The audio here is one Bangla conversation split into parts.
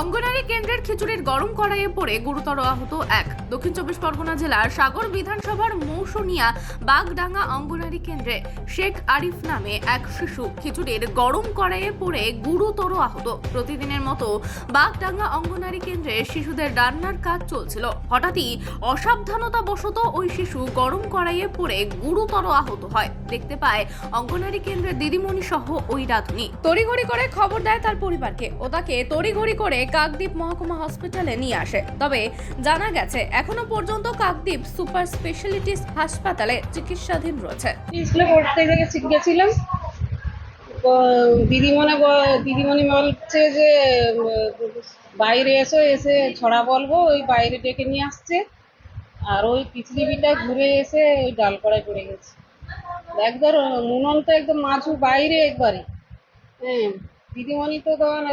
অঙ্গনারী কেন্দ্রের খিচুড়ির গরম কড়াইয়ে পড়ে গুরুতর আহত এক। দক্ষিণ চব্বিশ পরগনা জেলার সাগর বিধানসভার মৌসুনিয়া বাগডাঙ্গা অঙ্গনারী কেন্দ্রে শেখ আরিফ নামে এক শিশু খিচুড়ির গরম কড়াইয়ে পড়ে গুরুতর আহত। প্রতিদিনের মতো বাগডাঙ্গা অঙ্গনারী কেন্দ্রে শিশুদের রান্নার কাজ চলছিল। হঠাৎই অসাবধানতা বশত ওই শিশু গরম কড়াইয়ে পড়ে গুরুতর আহত হয়। দেখতে পায় অঙ্গনারী কেন্দ্রের দিদিমণি সহ ওই রাধুনি। তড়িঘড়ি করে খবর দেয় তার পরিবারকে ও তাকে তড়িঘড়ি করে কাকদ্বীপ মহকুমা হসপিটালে নিয়ে আসে। তবে জানা গেছে, এখনও পর্যন্ত কাকদ্বীপ সুপার স্পেশালিটিস হাসপাতালে চিকিৎসাধীন রয়েছে। স্কুলে পড়তে গেছি গেছিলাম দিদিমণি দিদিমণি বলছে যে বাইরে এসো, এসে ছড়া বলব, ওই বাইরে ডেকে নিয়ে আসছে। আর ওই পৃথিবীটা ঘুরে এসে ওই ডাল কড়ায় পড়ে গেছে। একবার মুনন তো একদম মাছু বাইরে একবারে। হ্যাঁ দিদিমণি তো তখন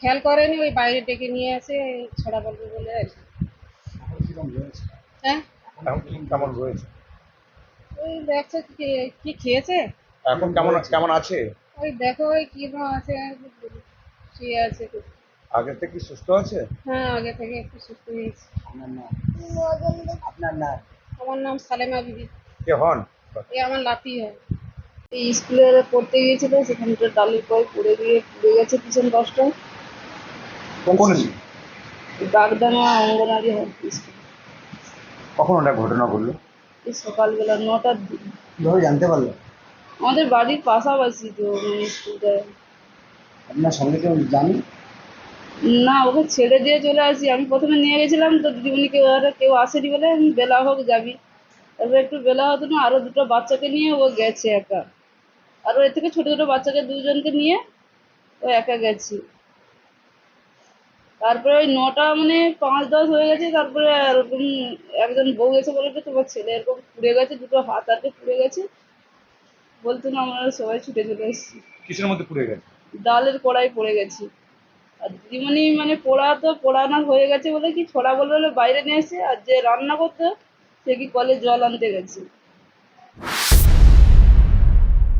খেয়াল করেনি ওই বাইরে ডেকে নিয়ে এসে ছড়া বলবে বলে আর কি। হ্যাঁ? কেমন রয়েছে? ওই দেখছে কি কি খেয়েছে? এখন কেমন কেমন আছে? ওই দেখো ওই কীরকম আছে শুয়ে আছে আগে থেকে কি সুস্থ আছে? হ্যাঁ আগে থেকে একটু সুস্থ হয়েছে। আপনার নাম? আপনার নাম? আমার নাম সালেমা বিবি। কে হন? এই আমার লাতি হয়। এই স্কুলে পড়তে গিয়েছিল সেখানটা ডালের কয় পড়ে গিয়ে পুড়ে গেছে পিছন দশটায় কোন বাগদানা অঙ্গনারী কখন ওটা ঘটনা ঘটলো? সকালবেলা নটার দিকে। কীভাবে জানতে পারল? আমাদের বাড়ির পাশাপাশি তো মানে স্কুলটা আপনার সঙ্গে কেউ জানি না ওকে ছেড়ে দিয়ে চলে আসি। আমি প্রথমে নিয়ে গেছিলাম তো দিদিমণি কেউ আর কেউ আসেনি বলে আমি বেলা হোক যাবি। তারপরে একটু বেলা হতো না আরও দুটো বাচ্চাকে নিয়ে ও গেছে একা। আরও এর থেকে ছোট ছোট বাচ্চাকে দুজনকে নিয়ে ও একা গেছে। তারপরে ওই নটা মানে পাঁচ দশ হয়ে গেছে তারপরে এরকম একজন বউ এসে বলে যে তোমার ছেলে এরকম পুড়ে গেছে দুটো হাত আর পুড়ে গেছে। বলতো না আমরা সবাই ছুটে চলে এসেছি। কিসের মধ্যে পুড়ে গেছে? ডালের কড়াই পড়ে গেছে। আর দিদিমণি মানে পোড়া তো পোড়ানো হয়ে গেছে বলে কি ছোড়া বলে বলে বাইরে নিয়ে এসে আর যে রান্না করতো সে কি কলে জল আনতে গেছে।